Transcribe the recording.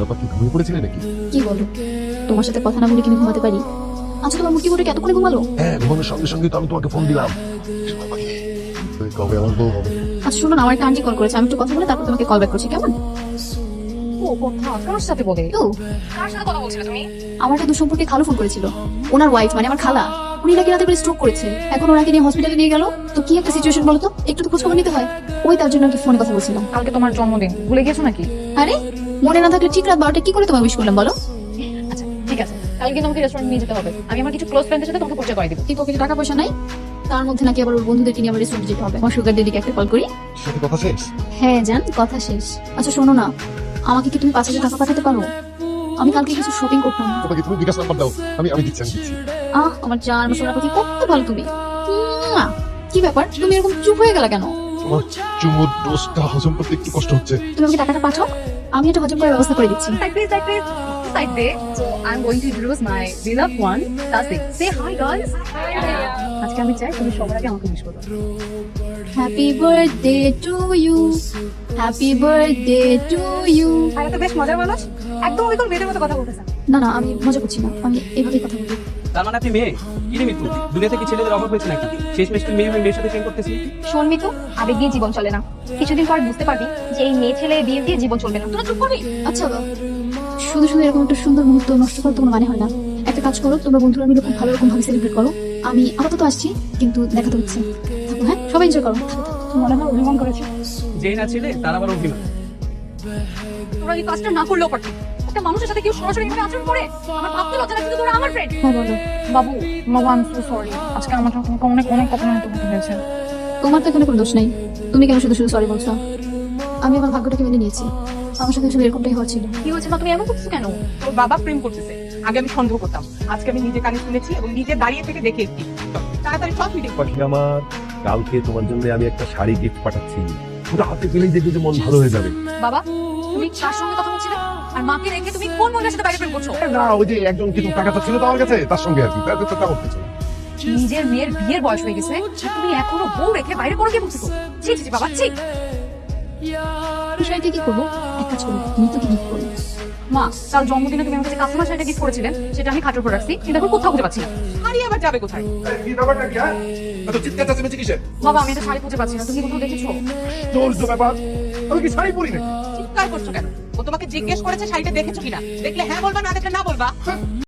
ব্যাপার কি ঘুমিয়ে পড়েছিলে নাকি? কি বলো? তোমার সাথে কথা না বলে কি আমি ঘুমাতে পারি? আচ্ছা তোমার মূর্তি করে এতক্ষণে ঘুমালো? হ্যাঁ ঘুমানোর সঙ্গে সঙ্গে তো আমি তোমাকে ফোন দিলাম। কবে আমার বউ হবে? আচ্ছা শোনো না আমার একটা আন্টি কল করেছে। আমি একটু কথা বলে তারপর তোমাকে কল ব্যাক করছি কেমন? ও কথা কার সাথে বলে? তো? কার সাথে কথা বলছিলে তুমি? আমার একটা দুঃসম্পর্কে খালো ফোন করেছিল। ওনার ওয়াইফ মানে আমার খালা। উনি নাকি রাতে করে স্ট্রোক করেছে। এখন ওনাকে নিয়ে হসপিটালে নিয়ে গেল। তো কি একটা সিচুয়েশন বলো তো? একটু তো খোঁজখবর নিতে হয়। ওই তার জন্য কি ফোনে কথা বলছিলাম। কালকে তোমার জন্মদিন। ভুলে গেছো নাকি? আরে মনে না থাকলে ঠিক রাত বারোটা কি করে তোমায় উইশ করলাম বলো? আচ্ছা ঠিক আছে। কালকে তোমাকে রেস্টুরেন্ট নিয়ে যেতে হবে। আমি আমার কিছু ক্লোজ ফ্রেন্ডের সাথে তোমাকে পরিচয় করে দিব। কি পকেটে টাকা পয়সা নাই? তার মধ্যে নাকি আবার ওর বন্ধুদেরকে নিয়ে আবার রেস্টুরেন্টে যেতে হবে। আমার সুগার দিদিকে একটা কল করি। কথা শেষ? হ্যাঁ জান কথা শেষ। আচ্ছা শোনো না। আমাকে কি তুমি পাঁচ হাজার টাকা পাঠাতে পারো? আমি কালকে কিছু শপিং করতাম। তোমাকে তুমি বিকাশ নাম্বার দাও। আমি আমি দিচ্ছি আমি দিচ্ছি। আহ আমার জান আমার সোনার কত ভালো তুমি! কি ব্যাপার? তুমি এরকম চুপ হয়ে গেলা কেন? তোমার চুমুর ডোজটা হজম করতে একটু কষ্ট হচ্ছে তুমি আমাকে টাকাটা পাঠাও আমি এটা হজম করার ব্যবস্থা করে দিচ্ছি Side please, side please. Side day. So I'm going to introduce my beloved one, Tasik. Say hi, guys. আজকে আমি চাই তুমি সবার আগে আমাকে মিস করো happy birthday to you happy birthday to you আর তো বেশ মজার মানুষ একদম ওই কোন মেয়েদের মতো কথা বলতেছে না না আমি মজা করছি না আমি এভাবেই কথা বলি তার মানে আপনি মেয়ে? কি রে মিত্র দুনিয়া থেকে ছেলেদের অভাব হয়েছে নাকি? শেষ মেশ তুই মেয়ে হয়ে মেয়ের সাথে প্রেম করতেছিস? শোনবি তো আবেগ জীবন চলে না। কিছুদিন পর বুঝতে পারবি যে এই মেয়ে ছেলে বিয়ে দিয়ে জীবন চলবে না। তোরা চুপ করবি? আচ্ছা শুধু শুধু এরকম একটা সুন্দর মুহূর্ত নষ্ট করার তো কোনো মানে হয় না। একটা কাজ করো তোমরা বন্ধুরা মিলে খুব ভালো রকম ভাবে সেলিব্রেট করো। আমি আপাতত আসছি কিন্তু দেখাতে হচ্ছে। হ্যাঁ? সবাই এনজয় করো। মনে হয় অভিমান করেছে। যেই না ছেলে তার আবার অভিমান। তোরা এই কাজটা না করলেও পারতি একটা মানুষের সাথে কেউ সরাসরি এভাবে আচরণ করে? আমার ভাবতে লজ্জা লাগছে তোরা আমার ফ্রেন্ড হ্যাঁ বাবু বাবু আই এম সো সরি আজকে আমার জন্য তোমাকে অনেক অনেক অপমানিত হতে হয়েছে। তোমার তো এখানে কোনো দোষ নেই। তুমি কেন শুধু শুধু সরি বলছো? আমি আমার ভাগ্যটাকে মেনে নিয়েছি। আমার সাথে আসলে এরকমটাই হওয়ার ছিল। কি হয়েছে মা? তুমি এমন করছ কেন? তোর বাবা প্রেম করতেছে। আগে আমি সন্দেহ করতাম। আজকে আমি নিজে কানে শুনেছি এবং নিজে দাঁড়িয়ে থেকে দেখে এসেছি। তাড়াতাড়ি সব মিটিং পাখি আমার কালকে তোমার জন্য আমি একটা শাড়ি গিফট পাঠাচ্ছি। পুরো হাতে পেলেই দেখবে যে মন ভালো হয়ে যাবে। বাবা তুমি কার সঙ্গে কথা বলছিলে? আর মাকে রেখে তুমি কোন মহিলার সাথে বাইরে প্রেম করছ? না ওই যে একজন কিছু টাকা ছিল তো আমার কাছে? তার সঙ্গে আর কি। তার নিজের মেয়ের বিয়ের বয়স হয়ে গেছে। তুমি এখনও বউ রেখে বাইরে করো কে বলছো ছি ছি ছি, বাবা ছি। বিষয়টা কি করব? এক কাজ মা কাল জন্মদিনে তুমি আমাকে কাস্টমার শাড়িটা গিফট করেছিলেন সেটা আমি খাটোর উপর রাখছি কিন্তু এখন কোথাও খুঁজে পাচ্ছি না। শাড়ি আবার যাবে কোথায়? কি ব্যাপারটা কি হ্যাঁ? এত চিৎকার চাচামেচি কিসের? বাবা আমি এটা শাড়ি খুঁজে পাচ্ছি না তুমি কোথাও দেখেছ? তোর তো ব্যাপার। আমি কি শাড়ি পরি নাকি? চিৎকার করছ কেন? ও তোমাকে জিজ্ঞেস করেছে শাড়িটা দেখেছ কিনা? দেখলে হ্যাঁ বলবা, না দেখলে না বলবা।